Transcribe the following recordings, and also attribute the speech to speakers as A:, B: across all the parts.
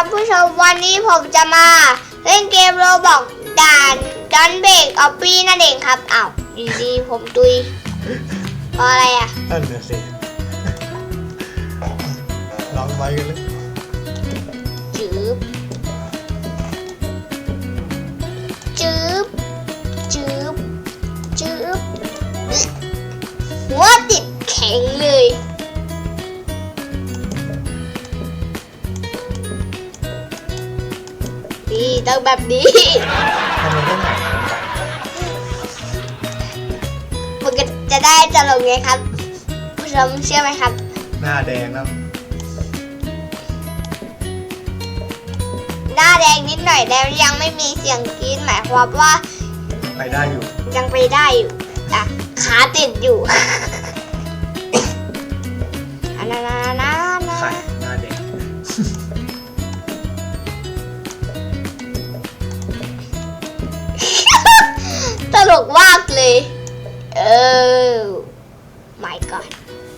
A: ครับผู้ชมวันนี้ผมจะมา เล่นเกมโรบอกด่านดันเบกออฟฟี่นั่นเองครับอ้าวอยู่ดีๆผมตุยเพราะอะไรอะ
B: นั่นน่ะสิลองไปกันเลย
A: แบบนี้
B: ทำมันได้ไหน
A: มันก็จะได้จะลงไงครับ ผู้ชมเชื่อไหมครับ
B: หน้าแดงแล้ว
A: หน้าแดงนิดหน่อยแล้วยังไม่มีเสียงกรี๊ดหมายความว่า
B: ไปได้อยู่
A: ยังไปได้อยู่อะขาติดอยู่ ลกมากเลย เออ my god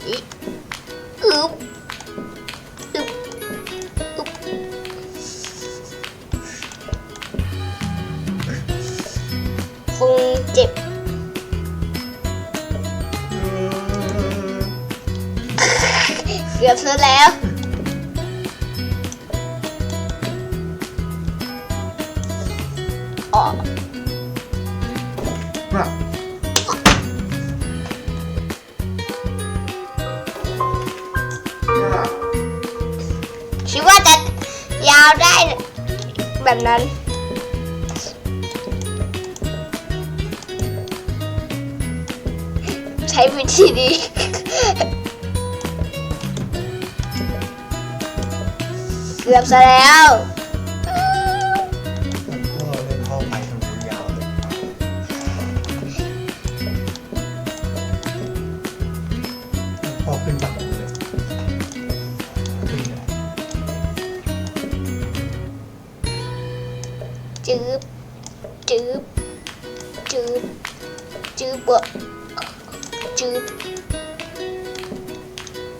A: อิอึ๊บอึ๊บอึ๊บคงเจ็บเกือบซะแล้ว คิดว่าจะยาวได้แบบนั้น ใช้วิธีนี้เกือบซะแล้ว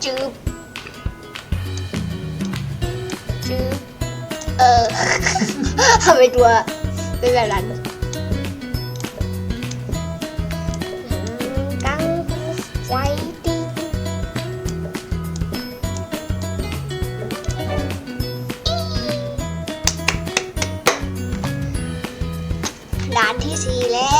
A: จืบจืบเออ ทำไมตัวเป็นแบบนั้นกังไฟติ้งด่านที่สี่แล้ว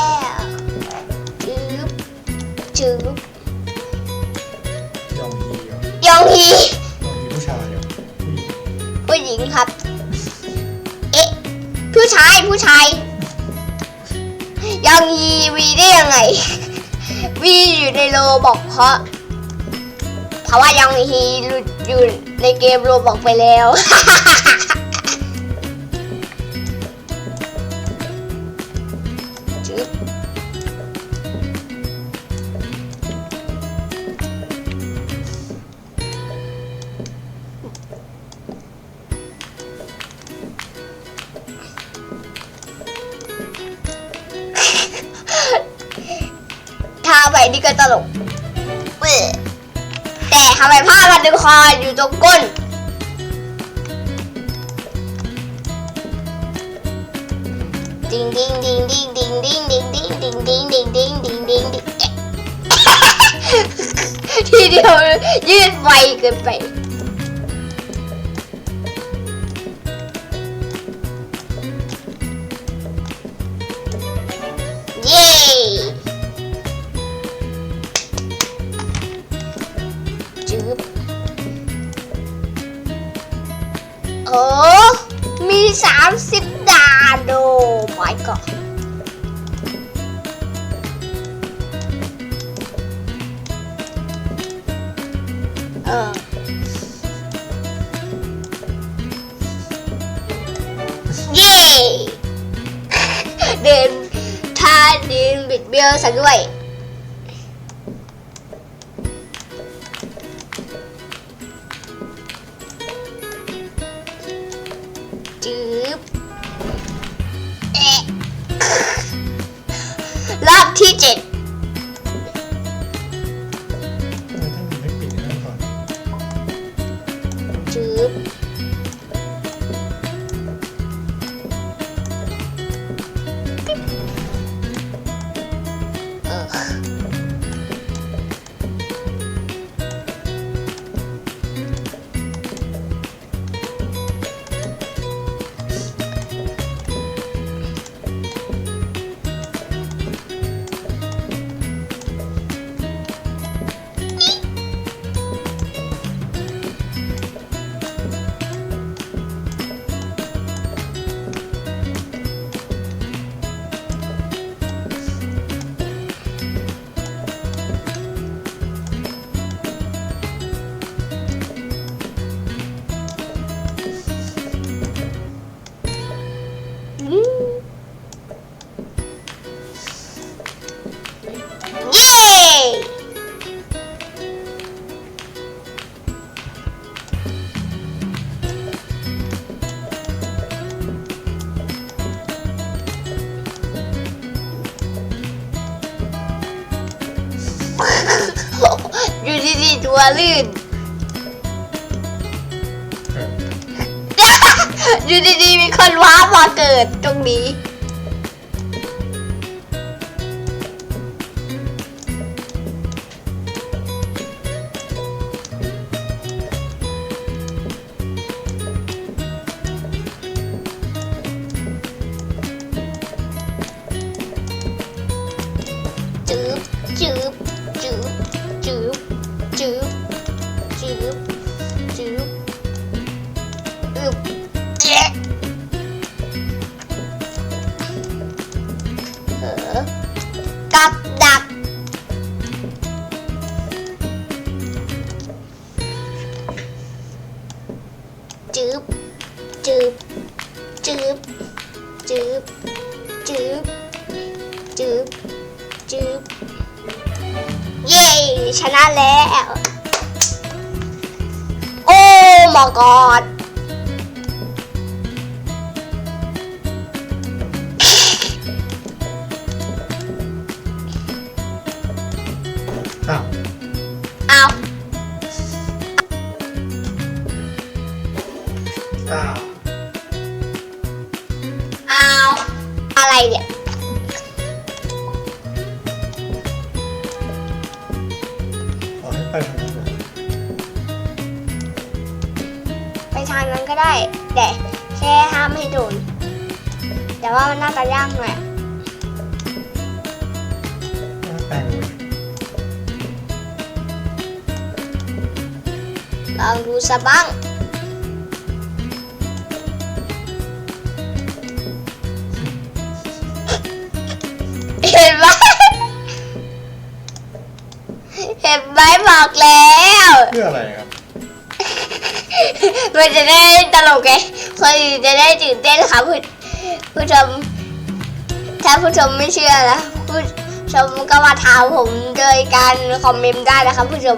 A: ได้ยังไง วีอยู่ในโลบอกเพราะเพราะว่ายังฮีอยู่ในเกมโลบอกไปแล้ว ท่าไปนี่ก็ตลกเว้ยแต่ทำไมผ้าพันดึงคออยู่ตรงก้น ดิงดิงดิงดิงดิงดิงดิงดิงดิงดิงดิงดิงดิงดิงดิงทีเดียวยืดไวเกินไป โอ้มีสามสิบดาโอ้ my god เออเย้เดินท่าเดินบิดเบี้ยวซะด้วย 踢紧。 วลื่น
B: อ
A: ยู่ดีๆมีคนว้าวมาเกิดตรงนี้ ไป
B: ทางนั้น
A: ก็ได้ แต่แค่ห้ามให้โดน แต่ว่ามันน่าจะยากหน่อย
B: ไลย
A: ลองดูสะบ้าง อกแล้ว
B: เพื่ออะไรครับ
A: มันจะได้ตลกไงคนณจะได้ตื่นเต้นค่ะผู้ผู้ชม ถ้าผู้ชมไม่เชื่อนะผู้ชมก็มาถามผมโดยการคอมเมนต์ได้นะครับผู้ชม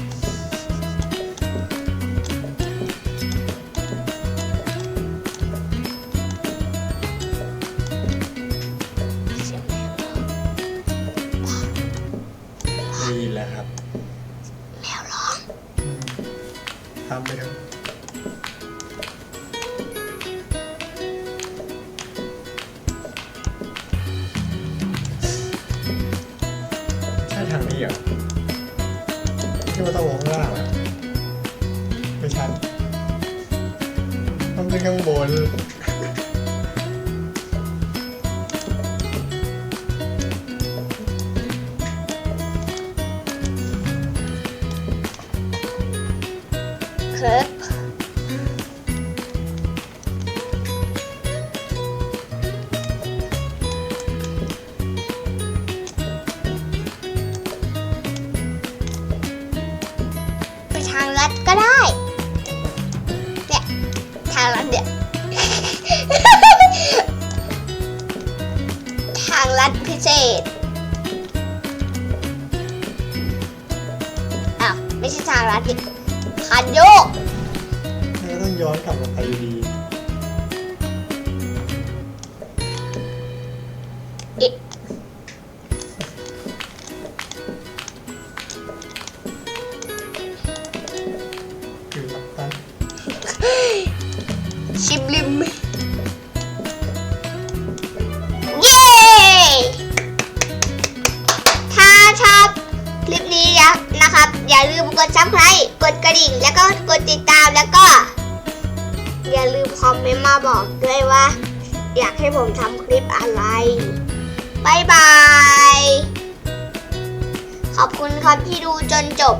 A: ทำ
B: ไปเถอะใช่ทางนี้เหรอที่ว่าต้องลงข้างล่างอะไม่ใช่ต้องขึ้นข้างบน
A: ก็ได้ เนี่ยทางลัดเนี่ย ทางลัดพิเศษ อ้าว ไม่ใช่ทางลัดนี่คันโยก
B: แล้วก็ต้องย้อนกลับลงไปอยู่ดี
A: กดซับสไครต์กดกระดิ่ง แล้วก็กดติดตามแล้วก็ อย่าลืมคอมเมนต์มาบอกด้วยว่า อยากให้ผมทำคลิปอะไรบายบาย ขอบคุณครับที่ดูจนจบ